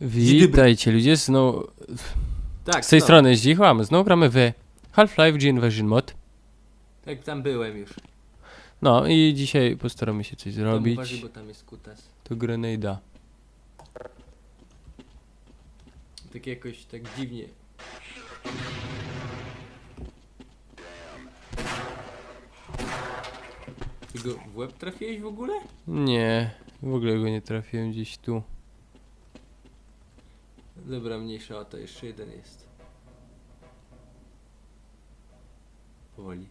Witajcie ludzie, znowu Tak, z tej no. strony Zdzichłam, znowu gramy w Half-Life G Invasion Mod. Tak, tam byłem już. No i dzisiaj postaramy się coś zrobić. uważaj, bo tam jest kutas. To grenada. Tak jakoś tak dziwnie. Ty go w łeb trafiłeś w ogóle? Nie, w ogóle go nie trafiłem gdzieś tu. Dobra, mniejsza o to, jeszcze jeden jest. Powoli.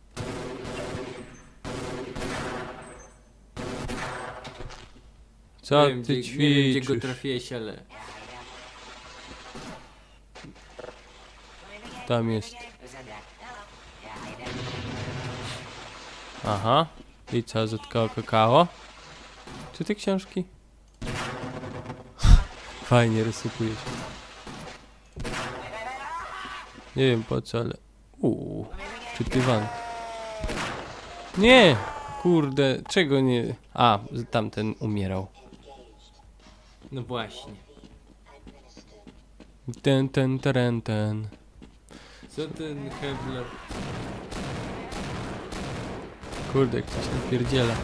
Co nie wiem, ty gdzie, nie wiem, gdzie go trafiłeś, ale... Tam jest. Aha. I co, zatkało kakao? Czy te książki? Fajnie rysypuje się. Nie wiem po co, ale... Uuu, czytywan. Nie! Kurde, czego nie... A, tamten umierał. No właśnie. Ten, ten, ten, ten. Co ten Hebler? Kurde, jak coś napierdziela.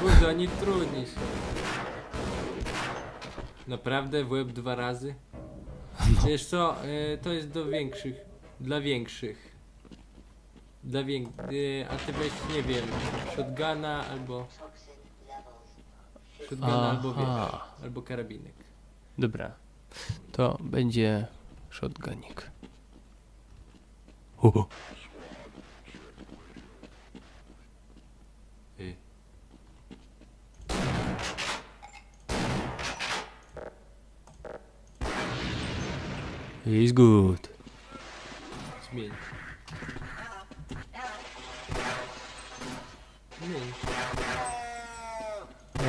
Kurde, oni trudni są. Naprawdę w łeb dwa razy? Wiesz co, e, to jest do większych. Dla większych. Dla wiek... E, a ty weź, nie wiem, shotguna albo... Shotguna albo wiesz, Aha. albo karabinek. Dobra. To będzie shotgunik. Uhu. Y. He's good. Zmień. Zmień.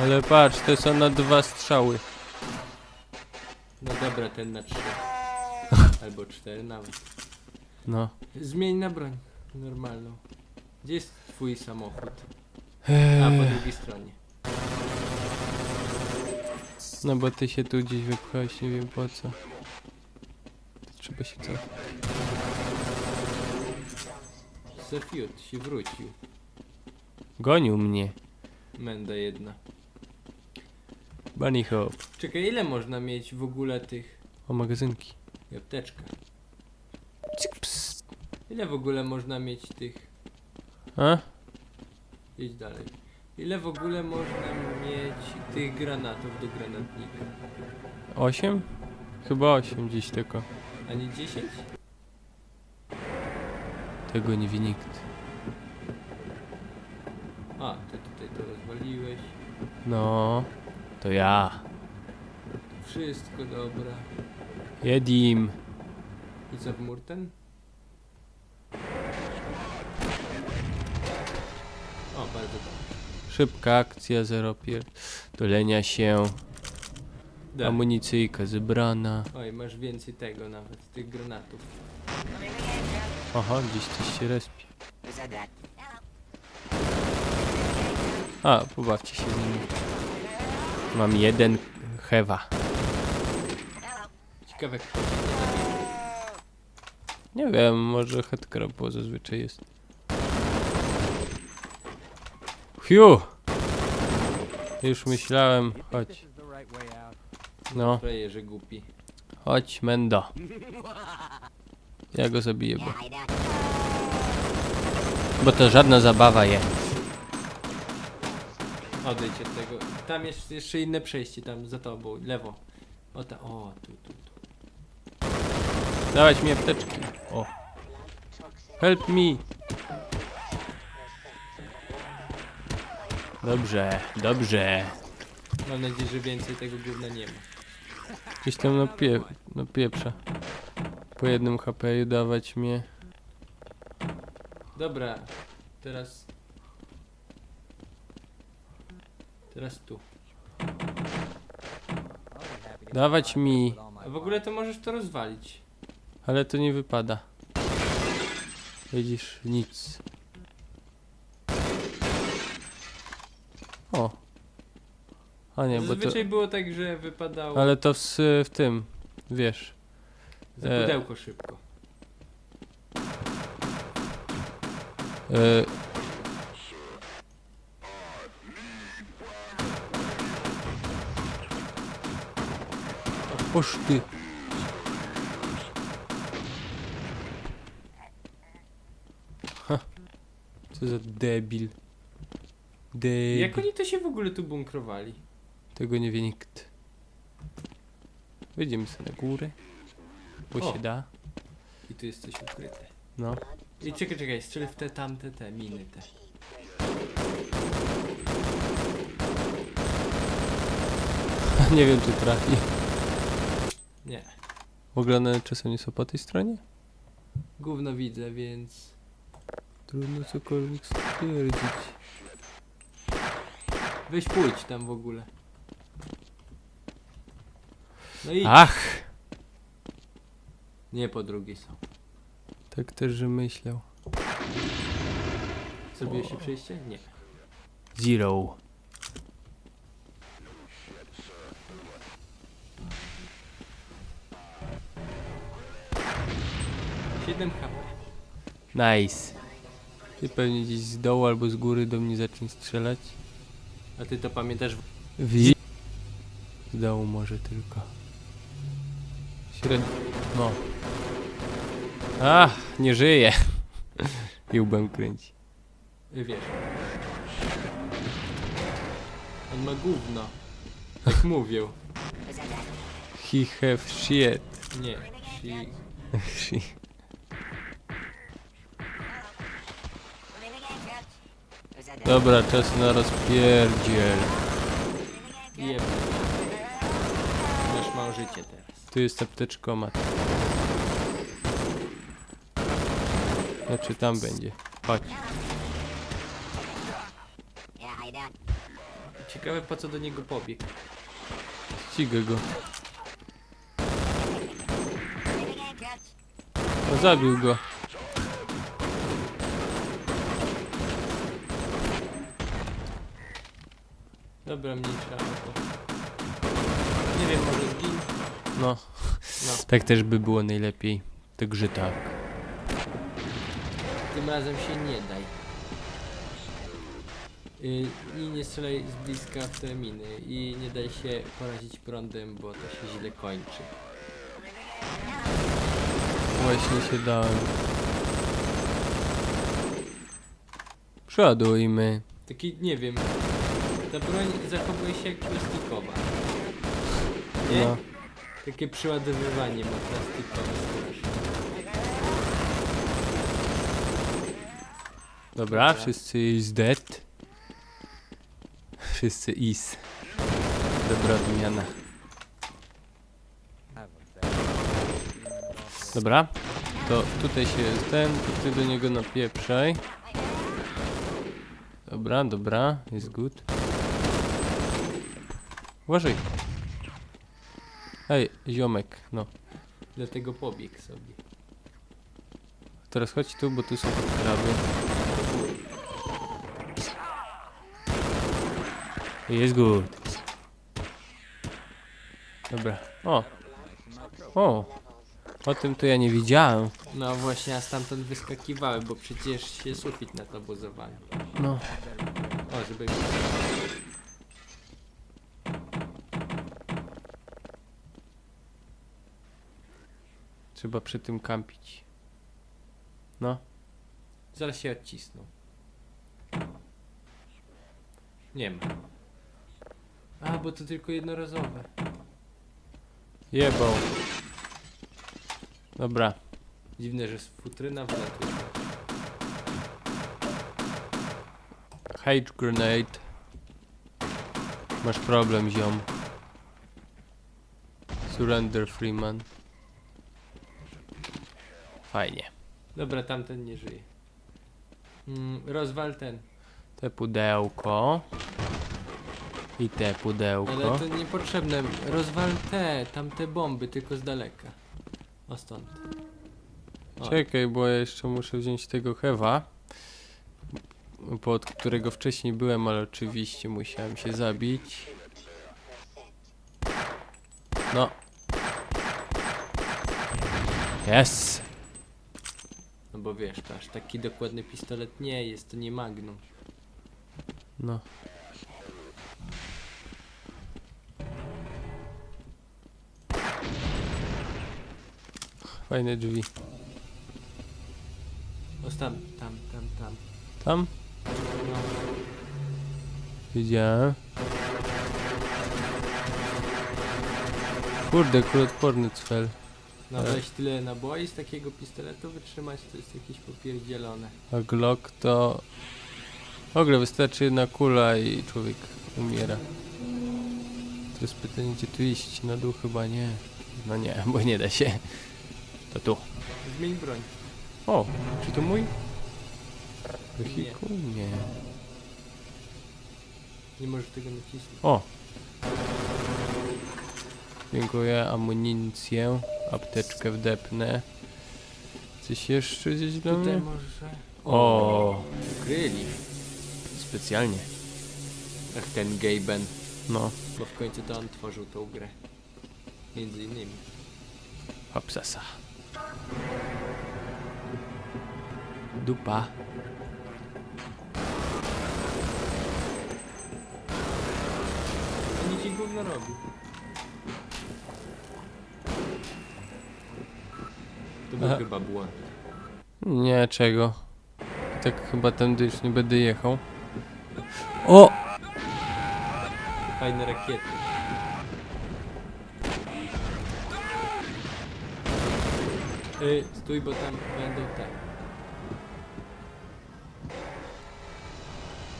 Ale patrz, to są na dwa strzały. No dobra, ten na trzy. Albo cztery nawet. No. Zmień na broń. Normalną. Gdzie jest twój samochód? A, Eee, po drugiej stronie. no bo ty się tu gdzieś wypchałeś, nie wiem po co. Trzeba się cofać. Sefiut się wrócił. Gonił mnie. Menda jedna. Bunny hop. Czekaj, ile można mieć w ogóle tych... O, magazynki. I apteczka. Cyk, ps. Ile w ogóle można mieć tych... A? Idź dalej. Ile w ogóle można mieć tych granatów do granatnika? Osiem? Chyba osiem gdzieś tylko. A nie 10? Tego nie wie nikt. A, ty tutaj to rozwaliłeś. No. To ja. Wszystko dobra. Jedim. I co w Murten? O, bardzo dobrze. Szybka akcja, zero pierdolenia się. Da. Amunicyjka zebrana. Oj, masz więcej tego nawet, tych granatów. Aha, gdzieś coś się respi. A, pobawcie się z nimi. Mam jeden hewa. Ciekawe, kto nie wiem, może headcrab zazwyczaj jest. Fiu! Już myślałem, chodź. No, Frajerze głupi. chodź, Mendo. Ja go zabiję, bo... Bo to żadna zabawa jest. Odejdź od tego. Tam jest jeszcze inne przejście, tam za tobą, lewo. O, ta, o, tu, tu, tu. Dawać mi apteczki. O. Help me. Dobrze, dobrze. Mam nadzieję, że więcej tego gówna nie ma. Gdzieś tam na, pie, na pieprza. Po jednym HP dawać mnie. Dobra, teraz... Teraz tu. Dawać mi. A w ogóle to możesz to rozwalić. Ale to nie wypada. Widzisz, nic. O, A nie, bo to... Zazwyczaj było tak, że wypadało Ale to w, s- w tym, wiesz. za e, pudełko szybko. E... Oż ty. Ha. Co za debil. Debil. Jak oni to się w ogóle tu bunkrowali? Tego nie wie nikt. Wyjdziemy sobie na górę. Bo O. się da. I tu jest coś ukryte. No. I czekaj, czekaj, strzelę w te tamte, te miny te. nie wiem czy trafi. Nie. W ogóle one czasem nie są po tej stronie? Gówno widzę, więc... Trudno cokolwiek stwierdzić. Weź pójdź tam w ogóle. No i... Ach! Nie po drugiej są. Tak też, że myślał. Zrobiłeś się przejście? Nie. Zero. Siedem HP. Nice. Ty pewnie gdzieś z dołu albo z góry do mnie zacznie strzelać. A ty to pamiętasz? Wi z dołu może tylko. Średnio. No. Ach, nie żyje. I łbem kręci. Y, Wiesz. On ma gówno. Tak mówią. He have shit. Nie. She... She. Dobra, czas na rozpierdziel. Jebać. Masz mało życie teraz. Tu jest apteczkomat. Znaczy tam będzie. Chodź. Ciekawe po co do niego pobiegł. Ścigę go. No, zabił go. Dobra, mniejsza No. No. Tak też by było najlepiej. Także tak. Tym razem się nie daj. Y, I nie strzelaj z bliska w te miny. I nie daj się porazić prądem, bo to się źle kończy. Właśnie się dałem. Przeładujmy. Taki, nie wiem. Ta broń zachowuje się jak plastikowa. Nie? No. Takie przeładowywanie ma plastikowe. Dobra, wszyscy is dead. Wszyscy is. Dobra wymiana. Dobra, to tutaj się ten, to ty do niego napieprzaj. Dobra, dobra, jest good. Uważaj. Ej, ziomek, no. Dlatego pobiegł sobie. Teraz chodź tu, bo tu są podkraby. Jest good. Dobra. O. O. O tym to ja nie widziałem. No właśnie, a stamtąd wyskakiwały, bo przecież się sufit na to buzowali. No. O, żeby... Trzeba przy tym kampić. No. Zaraz się odcisną. Nie ma. A, bo to tylko jednorazowe. Jebał. Dobra. Dziwne, że z futryna wlatuje. Hate grenade. Masz problem, ziom. Surrender, Freeman. Fajnie. Dobra, tamten nie żyje. Mm, rozwal ten. Te pudełko. I te pudełko. Ale to niepotrzebne. Rozwal te, tamte bomby, tylko z daleka. O stąd. O, Czekaj, bo ja jeszcze muszę wziąć tego hewa. Pod którego wcześniej byłem, ale oczywiście musiałem się zabić. No. Yes! No bo wiesz, to aż taki dokładny pistolet nie jest, to nie Magnum. No. Fajne drzwi. O, tam, tam, tam, tam. Tam? No. Widziałem. Kurde, kuloodporny cfel. No Ale- weź tyle naboi z takiego pistoletu wytrzymać, to jest jakieś popierdzielone. A Glock to... W ogóle wystarczy jedna kula i człowiek umiera. Teraz pytanie, gdzie tu iść? Na dół chyba nie. No nie, bo nie da się. To tu. Zmień broń. O, czy to mój? Wehikuł? Nie. Nie możesz tego nacisnąć. O! Dziękuję, amunicję, apteczkę wdepnę. Coś jeszcze gdzieś dla Tutaj mnie? może... O, Kryli. specjalnie. Ach, ten Gaben. No, Bo w końcu to on tworzył tą grę. Między innymi. hopsasa. Dupa. Oni ci gówno robi. To był Aha. chyba błąd. Nie, czego? Tak chyba tędy już nie będę jechał. O! Fajne rakiety. Y, stój, bo tam będą te.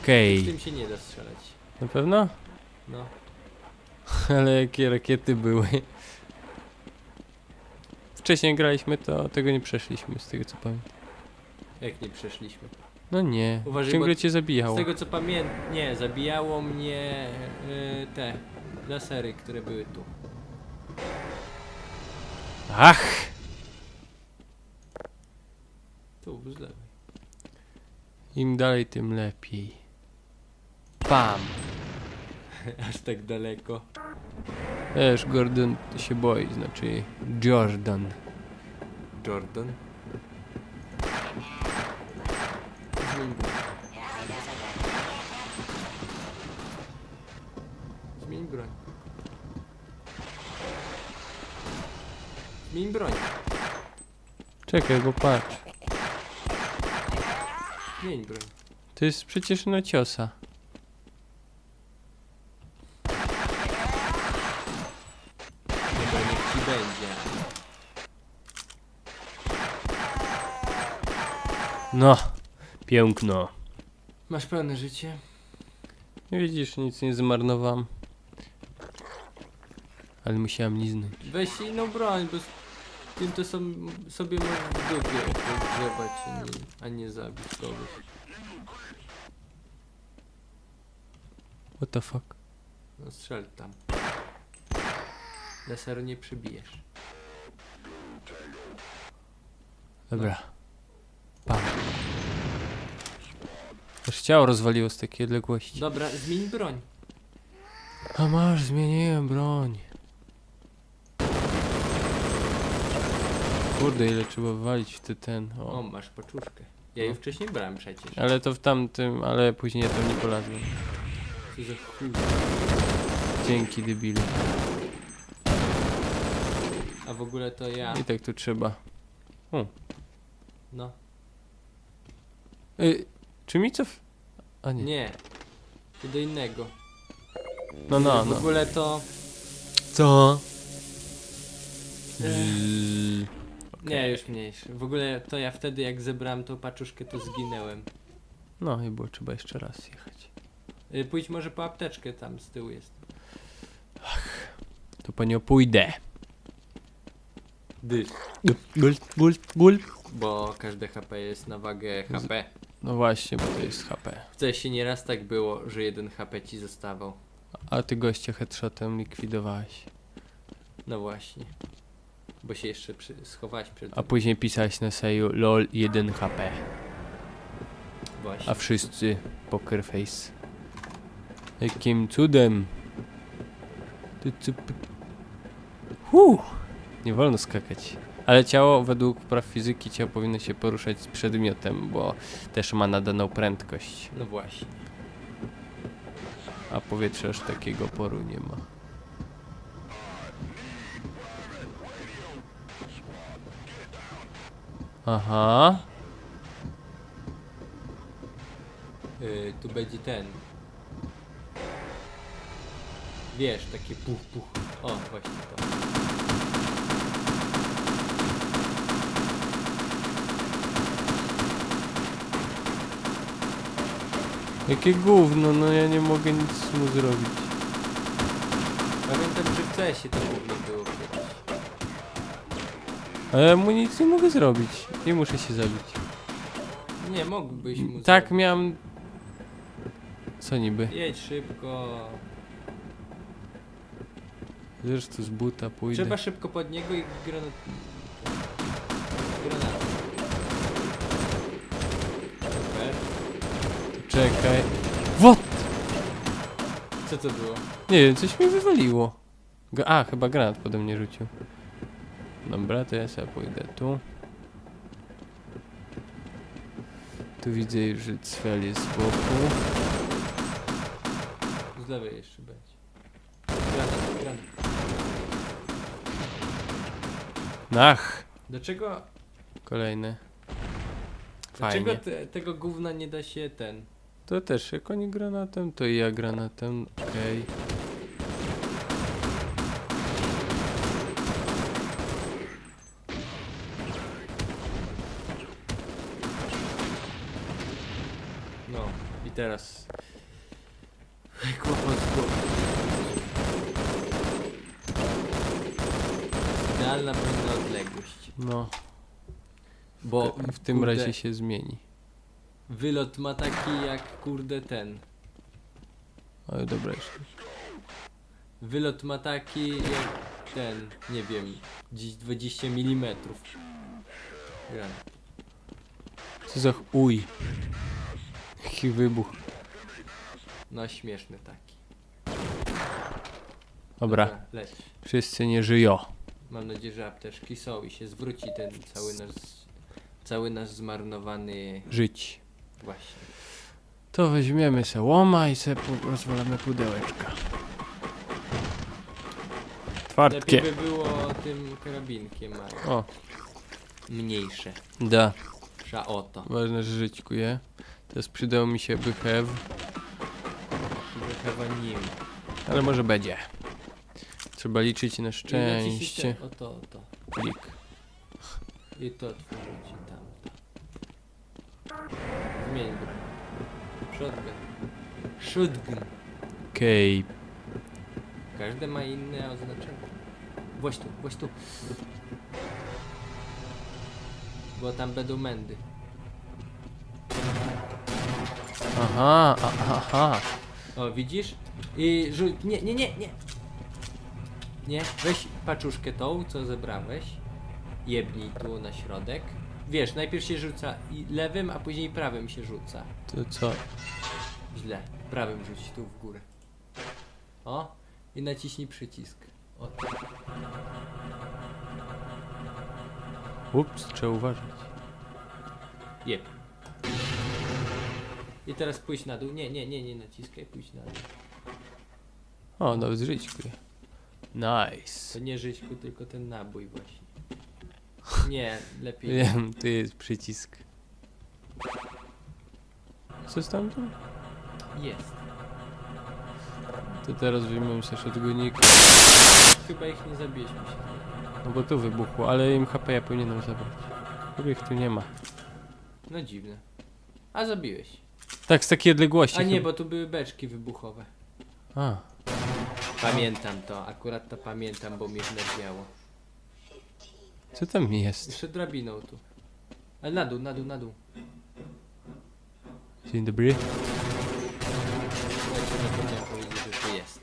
Okej. Z tym się nie da strzelać. Na pewno? No. Ale jakie rakiety były. Wcześniej graliśmy, to tego nie przeszliśmy, z tego co pamiętam. Jak nie przeszliśmy. No nie, Uważaj, ciągle bo cię Z zabijało. tego co pamiętam, nie, zabijało mnie y, te lasery, które były tu. Ach! Tu, z lewej. Im dalej, tym lepiej. Pam! Aż tak daleko. Wiesz, Gordon się boi, znaczy Jordan. Jordan. Zmień broń. Zmień broń. Zmień broń. Czekaj, bo patrz. Zmień broń. To jest przecież na ciosa. Dobra, niech ci będzie. No, piękno. Masz pełne życie? Nie widzisz, nic nie zmarnowałem. Ale musiałem liznąć. Weź inną broń, bo z tym to są, sobie możesz w dupie pogrzebać, a nie, a nie zabić kogoś. What the fuck? No strzel tam. Laseru nie przybijesz. Dobra. Pam. Aż ciało rozwaliło z takiej odległości. Dobra, zmień broń. A masz, zmieniłem broń. Kurde, ile trzeba walić w ty ten. O, O. masz paczuszkę. Ja jej No. wcześniej brałem przecież. Ale to w tamtym, ale później ja tam nie polazłem. Co za chuj. Dzięki debilu. A w ogóle to ja. I tak tu trzeba. No. Y, czy mi co? w- A nie. Nie. To do innego. No, no, W no. ogóle to. Co? Ech. Nie, już mniejszy. W ogóle to ja wtedy jak zebrałem tą paczuszkę to zginęłem. No i było trzeba jeszcze raz jechać. Y, Pójdź może po apteczkę tam z tyłu jest. To po nią pójdę. Dysz. Gul, gul, gul. Bo każde HP jest na wagę HP. No właśnie, bo to jest HP. W się nieraz tak było, że jeden HP ci zostawał. A ty gościa headshotem likwidowałeś. No właśnie. Bo się jeszcze przy... schowałeś przed A tym. później pisałeś na seju LOL 1 HP. Właśnie. A wszyscy poker face. Jakim cudem? Ty, ty, p- Uuu, nie wolno skakać. Ale ciało, według praw fizyki, ciało powinno się poruszać z przedmiotem, bo też ma nadaną prędkość. No właśnie. A powietrze aż takiego oporu nie ma. Aha. Y, tu będzie ten. Wiesz, takie puch, puch. O, właśnie to. Jakie gówno, no ja nie mogę nic mu zrobić. Pamiętam, że w CS-ie to głównie było kiedyś. Ale ja mu nic nie mogę zrobić. Nie muszę się zabić. Nie, mógłbyś mu Tak zrobić. miałem... Co niby? Jedź szybko. Zresztą z buta pójdę. Trzeba szybko pod niego i. Granat. Czekaj. What? Co to było? Nie wiem, coś mi wywaliło. A, chyba granat pode mnie rzucił. Dobra, to ja sobie pójdę tu. Tu widzę już, że cwel jest z boku. Z lewej jeszcze będzie. Granat, granat. Ach, Dlaczego, kolejny. dlaczego Fajnie. te, tego gówna nie da się ten... To też jak oni granatem, to i ja granatem. Okej. No, i teraz... Kłopot z głową. Idealna powinna odległość. No, Bo w tym kurde, razie się zmieni. Wylot ma taki jak kurde ten. Ale dobra jeszcze. Wylot ma taki jak ten, nie wiem, gdzieś 20 mm. Granat. Co za uj. Jaki wybuch. No śmieszny taki. Dobra, leć. wszyscy nie żyją. Mam nadzieję, że apteczki są i się zwróci ten cały nasz, cały nasz zmarnowany Żyć. Właśnie. To weźmiemy se łoma i se pu- rozwalamy pudełeczka. Twardkie. Lepiej by było tym karabinkiem, ale O, mniejsze. da. Sza oto. Ważne, że żyćkuje. Teraz przydał mi się bychew, Że chyba nim. ale może będzie. Trzeba liczyć na I szczęście. naciśnijcie o to, o to. Klik. I to otworzyć i tam. Go. Shotgun. Shotgun. Okej. Każde ma inne oznaczenie. Właś tu, właś tu. Bo tam będą mędy. Aha, a, aha. O, widzisz? I rzuć. Nie, nie, nie, nie. Nie, weź paczuszkę tą, co zebrałeś. Jebnij tu na środek. Wiesz, najpierw się rzuca i lewym, a później prawym się rzuca. To co? Źle. Prawym rzuć tu w górę. O, i naciśnij przycisk. O, Ups, trzeba uważać. jeb. I teraz pójdź na dół. Nie, nie, nie, nie naciskaj, pójdź na dół. O, nawet żyćkuje. To Nice. nie żyćku, tylko ten nabój właśnie. Nie, lepiej. Wiem, tu jest przycisk. Co jest tam? Jest. To teraz wyjmiemy sobie shotgunik. Chyba ich nie zabijesz mi się. No bo tu wybuchło, ale im HP ja powinienem zabrać. Chyba ich tu nie ma. No dziwne. A zabiłeś. Tak, z takiej odległości. A nie, chyba. bo tu były beczki wybuchowe. A, Pamiętam to, akurat to pamiętam, bo mnie wnerwiało. Co tam jest? Jeszcze drabiną tu. Ale na dół, na dół, na dół. Dzień dobry. Że tu jest.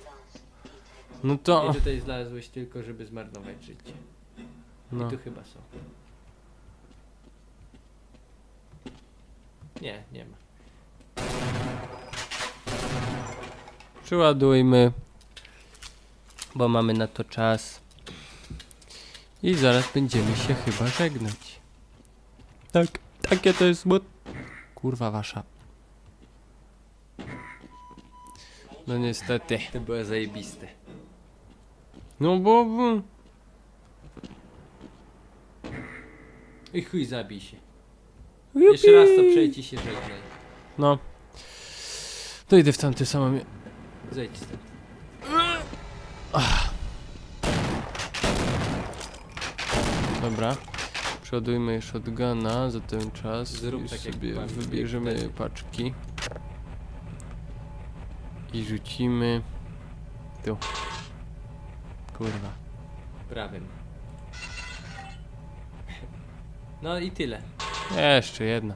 No I to... tutaj znalazłeś tylko, żeby zmarnować życie. No. I tu chyba są. Nie, nie ma. Przyładujmy. Bo mamy na to czas. I zaraz będziemy się chyba żegnać. Tak, takie to jest smut... Kurwa wasza. No niestety. To było zajebiste. No bo... I chuj zabij się. Jeszcze raz to przejdź i się żegnaj. No. To idę w tamte samo Zejdź stąd. Dobra. Przeładujmy shotguna za ten czas. Zrób i tak jak sobie pan- wybierzemy jak paczki. I rzucimy... Tu. Kurwa. Prawym. No i tyle. Jeszcze jedna.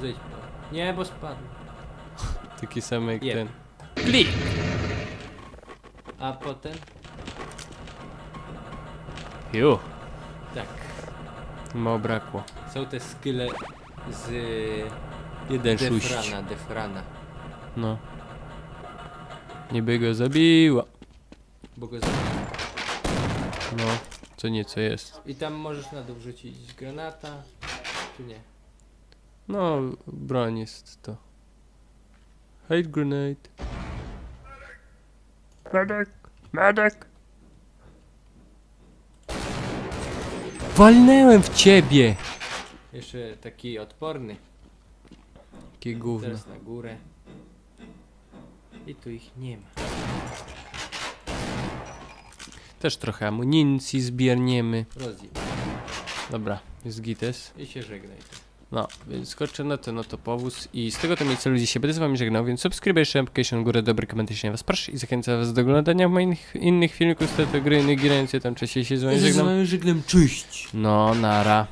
Zejdź po. Nie, bo spadł. Taki sam jak Jeb. ten. Klik! A potem? Ju. Tak. Mało brakło. Są te skille z Jeden szuść. Defrana, Defrana. No. Niby go zabiła. Bo go zabiłem. No. Co nieco jest. I tam możesz na dół rzucić granata, czy nie? No, broń jest to. Hate grenade. Medic! Medic! Walnęłem w ciebie! Jeszcze taki odporny. Jakie gówno. Teraz na górę. I tu ich nie ma. Też trochę amunicji zbierniemy. Rozjeb. Dobra, jest gites. I się żegnaj. No, więc skoczę na ten oto powóz i z tego to miejsca ludzi się będę z wami żegnał, więc subskrybuj, application górę, dobry komentarz, was proszę i zachęcam was do oglądania moich innych filmików z tej gry, innych gier, tam częściej się z wami żegnam. żegnam, cześć! No, nara.